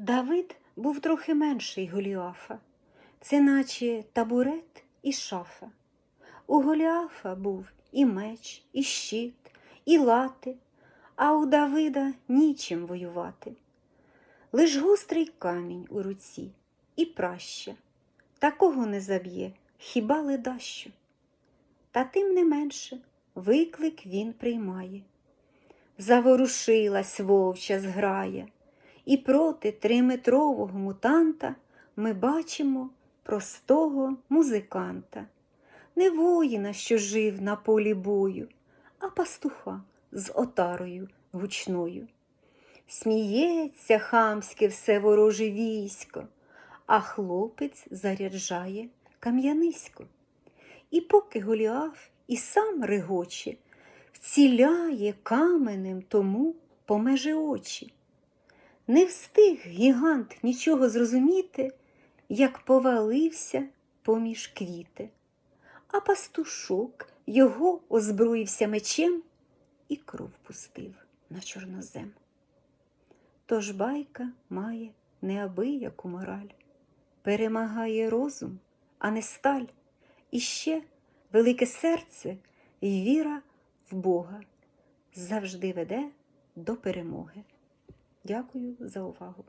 Давид був трохи менший Голіафа, це наче табурет і шафа. У Голіафа був і меч, і щит, і лати, а у Давида нічим воювати. Лиш гострий камінь у руці і праща. Такого не заб'є, хіба ледащо. Та тим не менше виклик він приймає. Заворушилась вовча зграя, і проти триметрового мутанта ми бачимо простого музиканта, не воїна, що жив на полі бою, а пастуха з отарою гучною. Сміється хамське все вороже військо, а хлопець заряджає кам'янисько. І поки Голіаф і сам регоче, вціляє каменем тому по межі очі. Не встиг гігант нічого зрозуміти, як повалився поміж квіти, а пастушок його озброївся мечем і кров пустив на чорнозем. Тож байка має неабияку мораль, перемагає розум, а не сталь, і ще велике серце і віра в Бога завжди веде до перемоги. Дякую за увагу.